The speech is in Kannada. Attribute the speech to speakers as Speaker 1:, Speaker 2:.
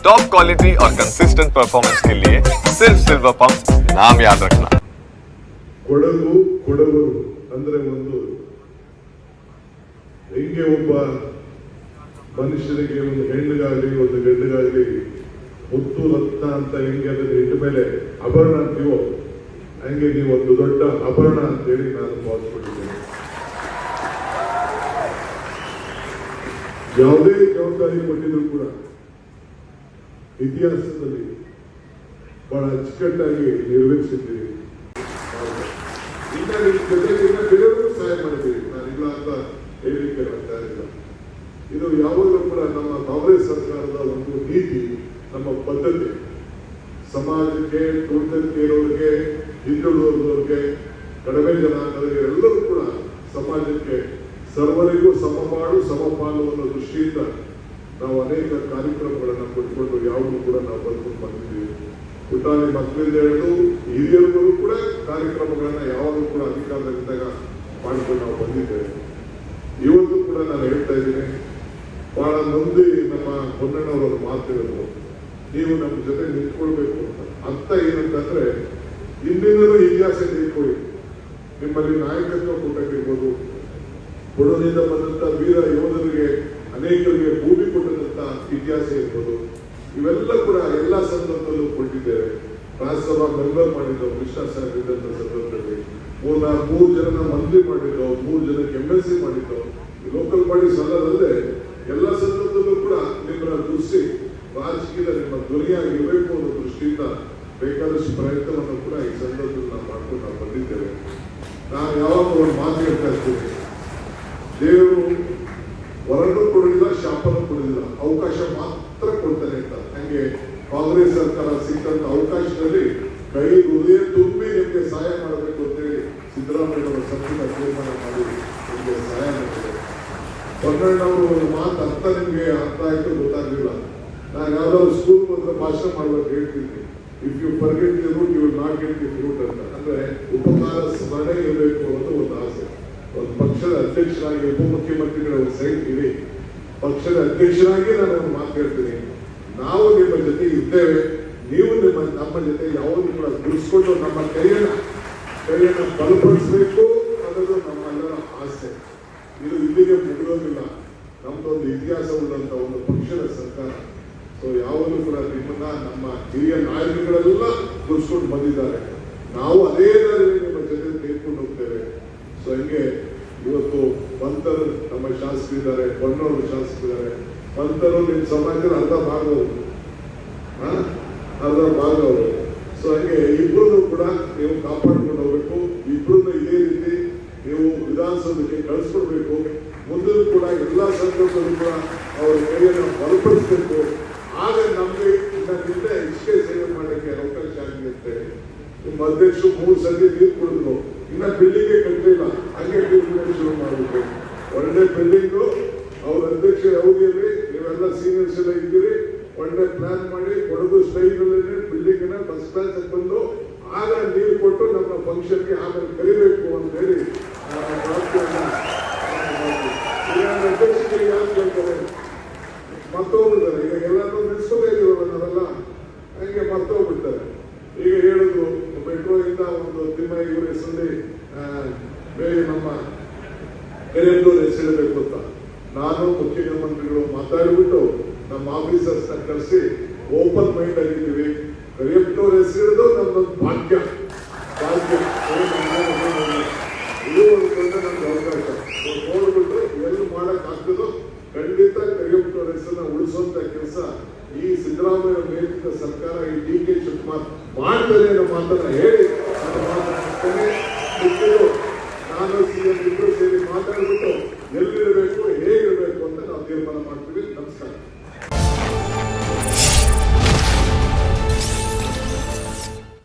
Speaker 1: टॉप क्वालिटी और कंसिस्टेंट परफॉर्मेंस के लिए सिर्फ सिल्वर पंप नाम याद रखना
Speaker 2: ಕೊಡಗು ಕೊಡವರು ಅಂದ್ರೆ ಒಂದು ಹೆಂಗೆ ಒಬ್ಬ ಮನುಷ್ಯನಿಗೆ ಒಂದು ಹೆಣ್ಣಿಗಾಗ್ಲಿ ಒಂದು ಗಂಡಿಗಾಗ್ಲಿ ಮುತ್ತು ರತ್ನ ಅಂತ ಹೆಂಗೆ ಅದನ್ನ ಇಟ್ಟ ಮೇಲೆ ಆಭರಣ ಅಂತೀವೋ ಹಂಗೆ ನೀವು ಒಂದು ದೊಡ್ಡ ಆಭರಣ ಅಂತೇಳಿ ನಾನು ಭಾವಿಸ್ಕೊಂಡಿದ್ದೇನೆ ಯಾವುದೇ ಜವಾಬ್ದಾರಿ ಕೊಟ್ಟಿದ್ರು ಕೂಡ ಇತಿಹಾಸದಲ್ಲಿ ಬಹಳ ಅಚ್ಚುಕಟ್ಟಾಗಿ ನಿರ್ವಹಿಸಿದ್ದೀರಿ ಇನ್ನ ಜೊತೆಗೆ ಬೇರೆಯವರು ಸಹಾಯ ಮಾಡಿದ್ದೀರಿ. ನಾನು ಇಲ್ಲ ಅಂತ ಹೇಳಿಕೆ ಬರ್ತಾ ಇಲ್ಲ ಇದು ಯಾವಾಗಲೂ ಕೂಡ ನಮ್ಮ ಕಾಂಗ್ರೆಸ್ ಸರ್ಕಾರದ ಒಂದು ನೀತಿ, ನಮ್ಮ ಪದ್ಧತಿ. ಸಮಾಜಕ್ಕೆ ಇರೋರಿಗೆ ಹಿಂದುಳಿದವರಿಗೆ, ಕಡಿಮೆ ಜನಾಂಗದವರಿಗೆ ಎಲ್ಲರೂ ಕೂಡ ಸಮಾಜಕ್ಕೆ ಸರ್ವರಿಗೂ ಸಮಪಾಡು ಸಮಪಾಲು ಅನ್ನೋ ದೃಷ್ಟಿಯಿಂದ ನಾವು ಅನೇಕ ಕಾರ್ಯಕ್ರಮಗಳನ್ನು ಕೊಟ್ಕೊಂಡು ಯಾವುದು ಕೂಡ ನಾವು ಬಂದು ಬಂದಿದ್ದೀವಿ ಪುಟಾಣಿ ಮಕ್ಕಳಿಂದ ಹಿಡಿದು ಹಿರಿಯರಿಗೂ ಕೂಡ ಕಾರ್ಯಕ್ರಮಗಳನ್ನ ಯಾವಾಗಲೂ ಕೂಡ ಅಧಿಕಾರದಲ್ಲಿದ್ದಾಗ ಮಾಡಿಕೊಂಡು ನಾವು ಬಂದಿದ್ದೇವೆ. ಇವತ್ತು ಕೂಡ ನಾನು ಹೇಳ್ತಾ ಇದ್ದೀನಿ, ಬಹಳ ಮಂದಿ ನಮ್ಮ ಹೊನ್ನಣ್ಣವರ ಮಾತುಗಳು ನೀವು ನಮ್ಮ ಜೊತೆ ನಿಂತ್ಕೊಳ್ಬೇಕು ಅಂತ. ಅರ್ಥ ಏನಂತಂದ್ರೆ ಇಂದಿನಲ್ಲೂ ಇತಿಹಾಸ ತಿಳ್ಕೊಳ್ಳಿ. ನಿಮ್ಮಲ್ಲಿ ನಾಯಕತ್ವ ಕೊಟ್ಟಿರ್ಬೋದು ಕೊಡೋನಿಂದ ಬಂದಂತ ವೀರ ಯೋಧರಿಗೆ, ಅನೇಕರಿಗೆ ಭೂಮಿ ಕೊಟ್ಟಂತ ಇತಿಹಾಸ ಇರ್ಬೋದು. ಇವೆಲ್ಲ ಕೂಡ ಎಲ್ಲ ಸಂದರ್ಭದಲ್ಲೂ ಕೊಟ್ಟಿದ್ದೇವೆ ರಾಜ್ಯಸಭಾ ಮೆಂಬರ್ ಮಾಡಿದ್ದವು ಕೃಷ್ಣ ಸಾಹೇಬ್ ಇದ್ದಂತ ಸಂದರ್ಭದಲ್ಲಿ. ಮೂರ್ನ ಮೂರು ಜನ ಮಂತ್ರಿ ಮಾಡಿದ್ದವು ಮೂರು ಜನಕ್ಕೆ ಎಂ ಎಲ್ ಸಿ ಮಾಡಿದ್ದವು ಲೋಕಲ್ ಬಾಡೀಸ್ ಸಲ್ಲದಲ್ಲೇ ಎಲ್ಲ ಸಂದರ್ಭದಲ್ಲೂ ಕೂಡ ನಿಮ್ಮನ್ನ ದೃಷ್ಟಿ ರಾಜಕೀಯದ ನಿಮ್ಮ ಧ್ವನಿಯಾಗಿರಬೇಕು ಅನ್ನೋ ದೃಷ್ಟಿಯಿಂದ ಬೇಕಾದಷ್ಟು ಪ್ರಯತ್ನವನ್ನು ಕೂಡ ಈ ಸಂದರ್ಭದಲ್ಲಿ ನಾವು ಮಾಡ್ಕೊಂಡು ನಾವು ಬಂದಿದ್ದೇವೆ. ನಾನು ಯಾವಾಗ ಒಂದು ಮಾತು ಹೇಳ್ತಾ ಇರ್ತೀನಿ. ದೇವರು ವರನ್ನು ಕೊಡಲಿಲ್ಲ ಶಾಪನ್ನು ಕೊಡಲಿಲ್ಲ. ಅವಕಾಶ ಮಾತ್ರ ಕೊಡ್ತಾನೆ ಅಂತ. ಹಂಗೆ ಕಾಂಗ್ರೆಸ್ ಸರ್ಕಾರ ಸಿಕ್ಕಂತ ಅವಕಾಶದಲ್ಲಿ ಕೈ ಹೃದಯ ತುಂಬಿ ನಿಮಗೆ ಸಹಾಯ ಮಾಡಬೇಕು ಅಂತೇಳಿ ಸಿದ್ದರಾಮಯ್ಯ ಅವರ ಸಂಪುಟ ತೀರ್ಮಾನ ಮಾಡಿ ನಿಮಗೆ ಸಹಾಯ ಮಾಡಿದೆ. ಬನ್ನಣ್ಣ ಅವರು ಮಾತು ಅರ್ಥ ನಿಮಗೆ ಅರ್ಥ ಆಯ್ತು ಗೊತ್ತಾಗ್ಲಿಲ್ಲ. ನಾನು ಯಾವ್ದಾದ್ರು ಸ್ಕೂಲ್ ಬಂದ್ರೆ ಭಾಷಣ ಮಾಡ್ಬೇಕು ಹೇಳ್ತೀನಿ. If you forget the root you not get the root ಅಂತ. ಅಂದ್ರೆ ಉಪಕಾರ ಸ್ಮರಣೆ ಇರಬೇಕು ಅನ್ನೋದು ಒಂದು ಆಸೆ. ಒಂದು ಪಕ್ಷದ ಅಧ್ಯಕ್ಷರಾಗಿ ಉಪಮುಖ್ಯಮಂತ್ರಿಗಳ ಸೈಟ್ ಇದೆ. ಪಕ್ಷದ ಅಧ್ಯಕ್ಷರಾಗಿ ನಾನು ಒಂದು ಮಾತು ಹೇಳ್ತೀನಿ. ನಾವು ನಿಮ್ಮ ಜೊತೆ ಇದ್ದೇವೆ. ನೀವು ನಿಮ್ಮ, ನಮ್ಮ ಜೊತೆ ಯಾವುದು ಕೂಡ ಗುರುಸ್ಕೊಂಡು ನಮ್ಮ ಕೈಯನ್ನ ಕೈಯನ್ನ ಬಲಪಡಿಸಬೇಕು ಅನ್ನೋದು ನಮ್ಮೆಲ್ಲರ ಆಸೆ. ಇದು ಇಲ್ಲಿಗೆ ಮುಗಿದೋದಿಲ್ಲ ನಮ್ದೊಂದು ಇತಿಹಾಸ ಉಳ್ಳಂತ ಒಂದು ಪಕ್ಷದ ಸರ್ಕಾರ. ಸೊ ಯಾವಾಗಲೂ ಕೂಡ ನಿಮ್ಮನ್ನ, ನಮ್ಮ ಹಿರಿಯ ನಾಯಕರುಗಳೆಲ್ಲ ಗುರುಸ್ಕೊಂಡು ಬಂದಿದ್ದಾರೆ. ನಾವು ಅದೇ ದಾರಿಯಲ್ಲಿ ನಿಮ್ಮ ಜೊತೆ ತೆಗೆದುಕೊಂಡು ಹೋಗ್ತೇವೆ ಸೊ ಹಂಗೆ ಇವತ್ತು ಪಂತರು ನಮ್ಮ ಶಾಸಕರಿದ್ದಾರೆ ಬಣ್ಣವರು ಶಾಸಕರಿದ್ದಾರೆ ಪಂತರು ನಿಮ್ಮ ಸಮಾಜದ ಅರ್ಧ ಭಾಗ? ಅರ್ಧ ಭಾಗವರು ಸೊ ಹಾಗೆ ಇಬ್ಬರನ್ನು ಕೂಡ ನೀವು ಕಾಪಾಡ್ಕೊಂಡು ಹೋಗ್ಬೇಕು. ಇಬ್ಬರನ್ನ ಇದೇ ರೀತಿ ನೀವು ವಿಧಾನಸೌಧಕ್ಕೆ ಕಳಿಸ್ಕೊಡ್ಬೇಕು. ಮುಂದಿನ ಕೂಡ ಎಲ್ಲಾ ಸಂದರ್ಭದಲ್ಲೂ ಕೂಡ ಅವರ ಕೈಯನ್ನು ಬಲಪಡಿಸಬೇಕು. ಆಗ ನಮಗೆ ನಿನ್ನೆ ಇಷ್ಟೇ ಸೇವೆ ಮಾಡಲಿಕ್ಕೆ ಅವಕಾಶ ಆಗಿರುತ್ತೆ ನಿಮ್ಮ ಅಧ್ಯಕ್ಷರು ಮೂರು ಸತಿ ನೀರು ಕುಡಿದ್ರು. ಇನ್ನ ಬಿಲ್ಡಿಂಗ್ ಕಟ್ಟಿಲ್ಲ. ಹಂಗೆ ಶುರು ಮಾಡಬೇಕು ಒಳ್ಳೆ ಬಿಲ್ಡಿಂಗು ಅವ್ರ ಅಧ್ಯಕ್ಷ ಅವಧಿಯಲ್ಲಿ ನೀವೆಲ್ಲ ಸೀನಿಯರ್ಸ್ ಎಲ್ಲ ಇದ್ದೀರಿ. ಒಳ್ಳೆ ಪ್ಲಾನ್ ಮಾಡಿ ಕೊಡಗು ಸ್ಟೈಲಲ್ಲೇ ಬಿಲ್ಡಿಂಗ್ನ ಫಸ್ಟ್ ಕ್ಲಾಸ್ ಬಂದು ಆಗ ನೀರು ಕೊಟ್ಟು ನಮ್ಮ ಫಂಕ್ಷನ್ಗೆ ಆಮೇಲೆ ಕರಿಬೇಕು ಅಂತ ಹೇಳಿ ಅಧ್ಯಕ್ಷರಿಗೆ ಯಾರು ಕೇಳ್ತಾರೆ? ಮತ್ತೋಗ್ಬಿಡ್ತಾರೆ ಈಗ ಎಲ್ಲರೂ ನಿಲ್ಸೋದೇ ಇದೀವಲ್ಲ ನಾವೆಲ್ಲ? ಹಂಗೆ ಮತ್ತೋಗ್ಬಿಡ್ತಾರೆ ಈಗ ಹೇಳಿದ್ರು ಮೆಟ್ರೋ ಇಂದ ಒಂದು ತಿಮ್ಮಯ್ಯ ಹೆಸರಲ್ಲಿ ಬೇರೆ ನಮ್ಮ ಕರೆಯಲ್ಲೂ ಹೆಸರಿಡಬೇಕು ಅಂತ. ನಾನು ಮುಖ್ಯಮಂತ್ರಿಗಳು ಮಾತಾಡಿಬಿಟ್ಟು ನಮ್ಮ ಆಫೀಸರ್ಸ್ನ ಕರೆಸಿ ಓಪನ್ ಮೈಂಡ್ ಆಗಿದ್ದೀವಿ. ಕರಿಯಪ್ಪನವ್ರ ಹೆಸರಿಡೋದು ನಮ್ದೊಂದು ಭಾಗ್ಯ. ಭಾಗ್ಯ. ಇದು ಒಂದು ದೊಡ್ಡ ನಮ್ಗೆ ಅವಕಾಶ. So ನೋಡ್ಬಿಟ್ಟು ಎಲ್ಲಿ ಮಾಡಕ್ ಆಗ್ತದೋ ಖಂಡಿತ ಕರಿಯಪ್ಪನವ್ರ ಹೆಸರನ್ನ ಉಳಿಸುವಂತ ಕೆಲಸ ಈ ಸಿದ್ದರಾಮಯ್ಯ ನೇತೃತ್ವದ ಸರ್ಕಾರ ಈ ಡಿ ಕೆ ಶಿವಕುಮಾರ್ ಮಾಡ್ತಾರೆ ಅನ್ನೋ ಮಾತನ್ನ ಹೇಳಿ. ತೀರ್ಮಾನ ಮಾಡ್ತೀವಿ.